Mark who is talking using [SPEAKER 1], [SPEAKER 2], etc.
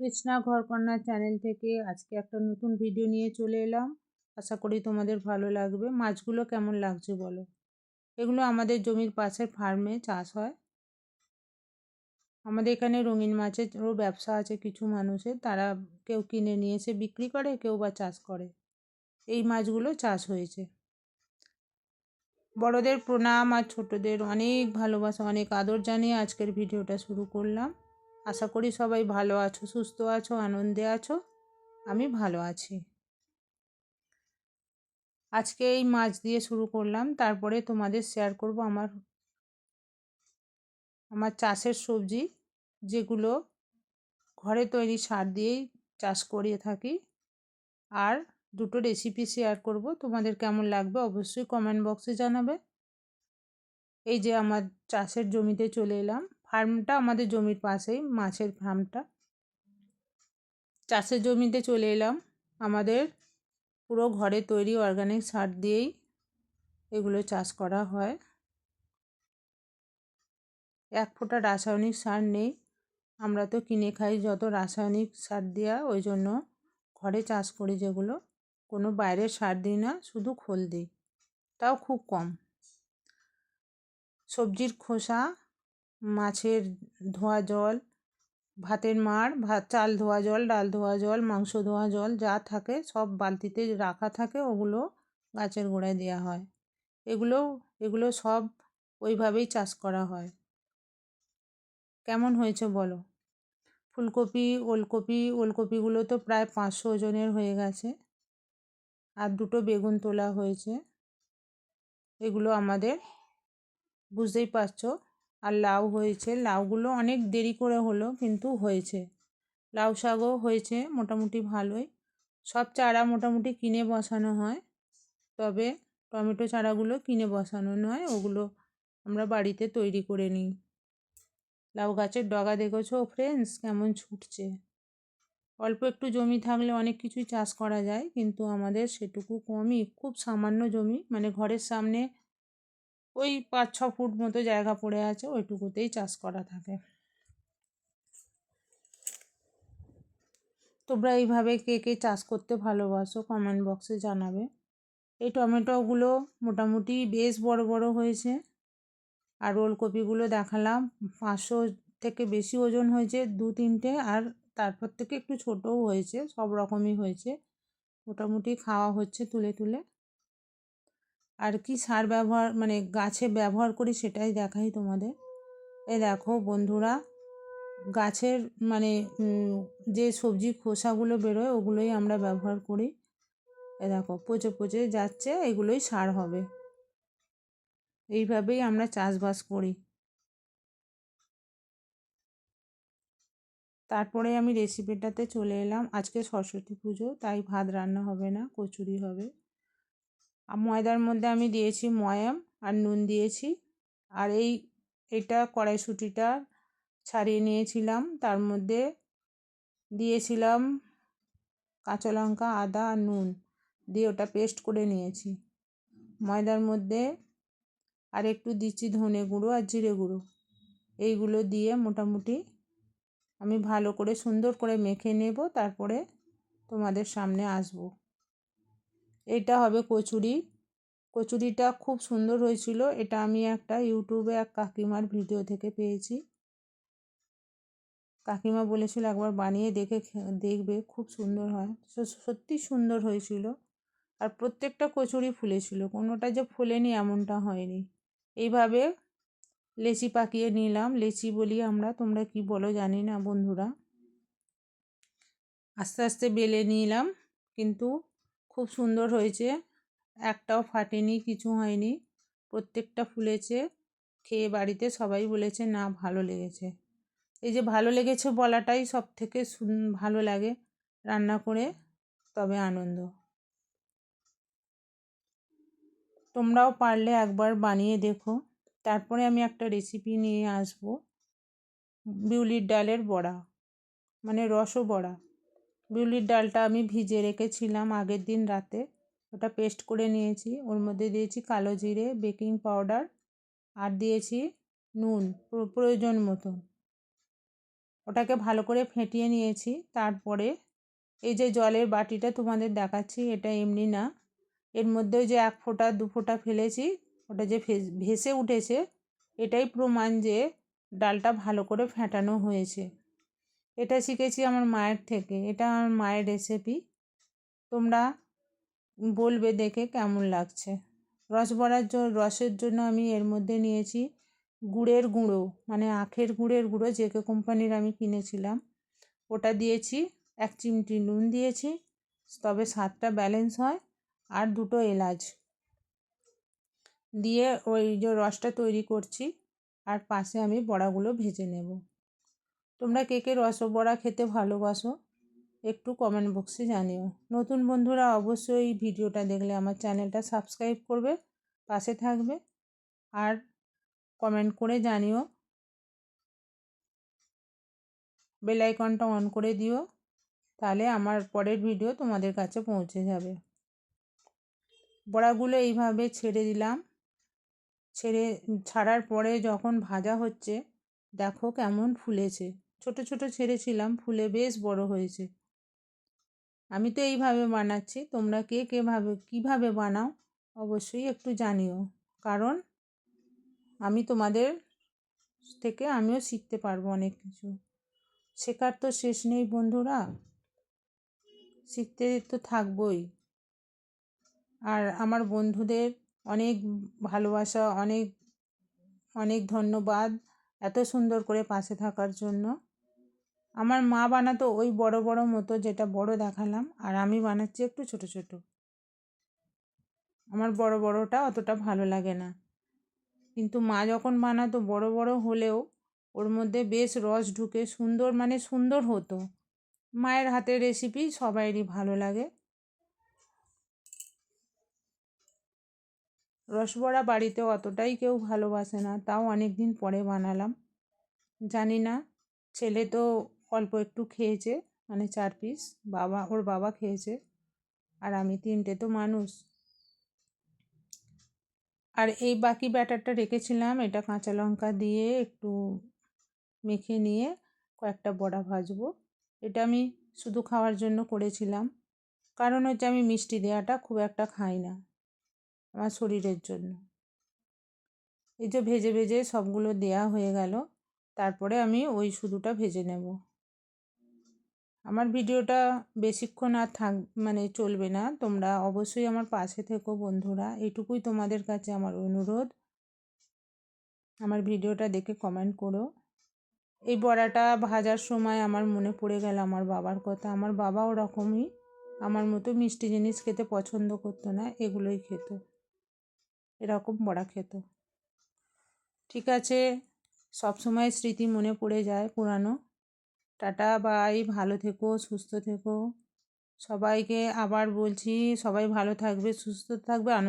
[SPEAKER 1] Krishna ঘরকন্যা channel থেকে আজকে একটা নতুন ভিডিও নিয়ে চলে এলাম। আশা করি তোমাদের ভালো লাগবে। মাছগুলো কেমন লাগছে বলো? এগুলো আমাদের জমির পাশের ফার্মে চাষ হয়। আমাদের এখানে রঙিন মাছেরও ব্যবসা আছে কিছু মানুষের। তারা কেউ কিনে নিয়ে এসে বিক্রি করে, কেউ বা চাষ করে। এই মাছগুলো চাষ হয়েছে। বড়দের প্রণাম আর ছোটদের অনেক ভালোবাসা, অনেক আদর জানিয়ে আজকের ভিডিওটা শুরু করলাম। আশা করি সবাই ভালো আছো, সুস্থ আছো, আনন্দে আছো। আমি ভালো আছি। আজকে এই মাছ দিয়ে শুরু করলাম, তারপরে তোমাদের শেয়ার করব আমার আমার চাষের সবজি, যেগুলো ঘরে তৈরি সার দিয়েই চাষ করিয়ে থাকি। আর দুটো রেসিপি শেয়ার করব, তোমাদের কেমন লাগবে অবশ্যই কমেন্ট বক্সে জানাবে। এই যে আমার চাষের জমিতে চলে এলাম। ফার্মটা আমাদের জমির পাশেই, মাছের ফার্মটা। চাষের জমিতে চলে এলাম। আমাদের পুরো ঘরে তৈরি অর্গানিক সার দিয়েই এগুলো চাষ করা হয়। এক ফোঁটা রাসায়নিক সার নেই। আমরা তো কিনে খাই যত রাসায়নিক সার দেওয়া ওই জন্য ঘরে চাষ করি যেগুলো। কোনো বাইরের সার দিই না, শুধু খোল দিই। তাও খুব কম। সবজির খোসা মাছের ধোয়া জল, ভাতের মাড় ভাত চাল ধোয়া জল, ডাল ধোয়া জল, মাংস ধোয়া জল যা থাকে সব বালতিতে রাখা থাকে, ওগুলো গাছের গোড়ায় দেওয়া হয়। এগুলো এগুলো সব ওইভাবেই চাষ করা হয়। কেমন হয়েছে বলো? ফুলকপি, ওলকপি, ওলকপিগুলো তো প্রায় পাঁচশো ওজনের হয়ে গেছে। আর দুটো বেগুন তোলা হয়েছে। এগুলো আমাদের, বুঝতেই পারছ আর লাউ হয়েছে। লাউগুলো অনেক দেরি করে হলো, কিন্তু হয়েছে। লাউ শাকও হয়েছে, মোটামুটি ভালোই। সব চারা মোটামুটি কিনে বসানো হয়, তবে টমেটো চারাগুলো কিনে বসানো নয়, ওগুলো আমরা বাড়িতে তৈরি করে নিই। লাউ গাছের ডগা দেখেছ ফ্রেন্ডস কেমন ছুটছে। অল্প একটু জমি থাকলে অনেক কিছুই চাষ করা যায়, কিন্তু আমাদের সেটুকু কমই, খুব সামান্য জমি মানে ঘরের সামনে ওই পাঁচ ছ ফুট মতো জায়গা পড়ে আছে, ওইটুকুতেই চাষ করা থাকে। তোমরা এইভাবে কে কে চাষ করতে ভালোবাসো কমেন্ট বক্সে জানাবে। এই টমেটোগুলো মোটামুটি বেশ বড় বড় হয়েছে। আর ওলকপিগুলো দেখালাম, পাঁচশো থেকে বেশি ওজন হয়েছে দু তিনটে, আর তারপর থেকে একটু ছোটও হয়েছে, সব রকমই হয়েছে। মোটামুটি খাওয়া হচ্ছে তুলে তুলে। আর কি সার ব্যবহার মানে গাছে ব্যবহার করি সেটাই দেখাই তোমাদের। এ দেখো বন্ধুরা, গাছের মানে যে সবজি খোসাগুলো বেরোয় ওগুলোই আমরা ব্যবহার করি। এ দেখো, পচে পচে যাচ্ছে, এগুলোই সার হবে। এইভাবেই আমরা চাষবাস করি। তারপরে আমি রেসিপিটাতে চলে এলাম। আজকে সরস্বতী পুজো, তাই ভাত রান্না হবে না, কচুরি হবে। ময়দার মধ্যে আমি দিয়েছি ময়াম আর নুন দিয়েছি। আর এই, এটা কড়াইশুঁটিটা ছাড়িয়ে নিয়েছিলাম। তার মধ্যে দিয়েছিলাম কাঁচা লঙ্কা, আদা আর নুন দিয়ে ওটা পেস্ট করে নিয়েছি। ময়দার মধ্যে আর একটু দিচ্ছি ধনে গুঁড়ো আর জিরে গুঁড়ো। এইগুলো দিয়ে মোটামুটি আমি ভালো করে সুন্দর করে মেখে নেব, তারপরে তোমাদের সামনে আসব। এটা হবে কচুরি। কচুরিটা খুব সুন্দর হয়েছিল। এটা আমি একটা ইউটিউবে এক কাকিমার ভিডিও থেকে পেয়েছি। কাকিমা বলেছিল, একবার বানিয়ে দেখে দেখবে, খুব সুন্দর হয়। সত্যি সুন্দর হয়েছিল। আর প্রত্যেকটা কচুরি ফুলেছিল। কোনোটা যে ফুলেনি, এমনটা হয়নি। এইভাবে লেচি পাকিয়ে নিলাম। লেচি বলি আমরা, তোমরা কি বলো জানি না, বন্ধুরা। আস্তে আস্তে বেলে নিলাম। কিন্তু খুব সুন্দর হয়েছে। একটাও ফাটেনি, কিছু হয়নি। প্রত্যেকটা ফুলেছে। খেয়ে বাড়িতে সবাই বলেছে, না, ভালো লেগেছে। এই যে ভালো লেগেছে বলাটাই সব থেকে ভালো লাগে রান্না করে, তবে আনন্দ। তোমরাও পারলে একবার বানিয়ে দেখো। তারপরে আমি একটা রেসিপি নিয়ে আসব। বিউলির ডালের বড়া মানে রসও বড়া বিউলির ডালটা আমি ভিজে রেখেছিলাম আগের দিন রাতে। ওটা পেস্ট করে নিয়েছি। ওর মধ্যে দিয়েছি কালো জিরে, বেকিং পাউডার আর দিয়েছি নুন প্রয়োজন মতন ওটাকে ভালো করে ফেটিয়ে নিয়েছি। তারপরে এই যে জলের বাটিটা তোমাদের দেখাচ্ছি, এটা এমনি না। এর মধ্যে যে এক ফোঁটা, দু ফোঁটা ফেলেছি, ওটা যে ভেসে উঠেছে, এটাই প্রমাণ যে ডালটা ভালো করে ফেটানো হয়েছে। এটা শিখেছি আমার মায়ের থেকে। এটা আমার মায়ের রেসিপি তোমরা বলবে দেখে কেমন লাগছে। রস বড়ার রসের জন্য আমি এর মধ্যে নিয়েছি গুড়ের গুঁড়ো মানে আখের গুড়ের গুঁড়ো যে কে কোম্পানির আমি কিনেছিলাম। ওটা দিয়েছি, এক চিমটি নুন দিয়েছি, তবে স্বাদটা ব্যালেন্স হয়, আর দুটো এলাচ। দিয়ে ওই যে রসটা তৈরি করছি, আর পাশে আমি বড়াগুলো ভেজে নেব। তোমরা কে কে রস বড়া খেতে ভালোবাসো একটু কমেন্ট বক্সে জানিও। নতুন বন্ধুরা অবশ্যই এই ভিডিওটা দেখলে আমার চ্যানেলটা সাবস্ক্রাইব করবে, পাশে থাকবে আর কমেন্ট করে জানিও। বেল আইকনটা অন করে দিও, তাহলে আমার পরের ভিডিও তোমাদের কাছে পৌঁছে যাবে। বড়াগুলো এইভাবে ছেড়ে দিলাম। ছেড়ে, ছাড়ার পরে যখন ভাজা হচ্ছে, দেখো কেমন ফুলেছে। ছোট ছোট ছেড়েছিলাম, ফুলে বেশ বড় হয়েছে। আমি তো এইভাবে বানাচ্ছি, তোমরা কে কেভাবে কীভাবে বানাও অবশ্যই একটু জানিও। কারণ আমি তোমাদের থেকে আমিও শিখতে পারব অনেক কিছু। শেখার তো শেষ নেই বন্ধুরা। শিখতে তো থাকবই। আর আমার বন্ধুদের অনেক ভালোবাসা, অনেক অনেক ধন্যবাদ এত সুন্দর করে পাশে থাকার জন্য। আমার মা বানাতো ওই বড় বড় মতো যেটা বড় দেখালাম, আর আমি বানাচ্ছি একটু ছোট ছোট। আমার বড়, বড়টা অতটা ভালো লাগে না। কিন্তু মা যখন বানাতো বড় বড় হলেও ওর মধ্যে বেশ রস ঢুকে, সুন্দর মানে সুন্দর হতো। মায়ের হাতের রেসিপি সবাইরই ভালো লাগে। রসবড়া বাড়িতে অতটাই কেউ ভালোবাসে না, তাও অনেক দিন পরে বানালাম। জানি না, ছেলে তো অল্প একটু খেয়েছে মানে চার পিস বাবা, ওর বাবা খেয়েছে। আর আমি তিনটে তো মানুষ। আর এই বাকি ব্যাটারটা রেখেছিলাম, এটা কাঁচা লঙ্কা দিয়ে একটু মেখে নিয়ে কয়েকটা বড়া ভাজবো। এটা আমি শুধু খাওয়ার জন্য করেছিলাম। কারণ হচ্ছে আমি মিষ্টি দেওয়াটা খুব একটা খাই না, আমার শরীরের জন্য। এই যে ভেজে ভেজে সবগুলো দেয়া হয়ে গেল, তারপরে আমি ওই শুধুটা ভেজে নেব। আমার ভিডিওটা বেশিক্ষণ আর থাক মানে চলবে না। তোমরা অবশ্যই আমার পাশে থেকো বন্ধুরা। এটুকুই তোমাদের কাছে আমার অনুরোধ। আমার ভিডিওটা দেখে কমেন্ট করো। এই বড়াটা ভাজার সময় আমার মনে পড়ে গেল আমার বাবার কথা। আমার বাবা ওরকমই। আমার মতো মিষ্টি জিনিস খেতে পছন্দ করতো না, এগুলোই খেত। এরকম বড়া খেত। ঠিক আছে? সব সময় স্মৃতি মনে পড়ে যায় পুরানো। Tata, bye. ভালো থেকো, সুস্থ থেকো। সবাইকে আবার বলছি, সবাই ভালো থাকবে, সুস্থ থাকবে, আনন্দ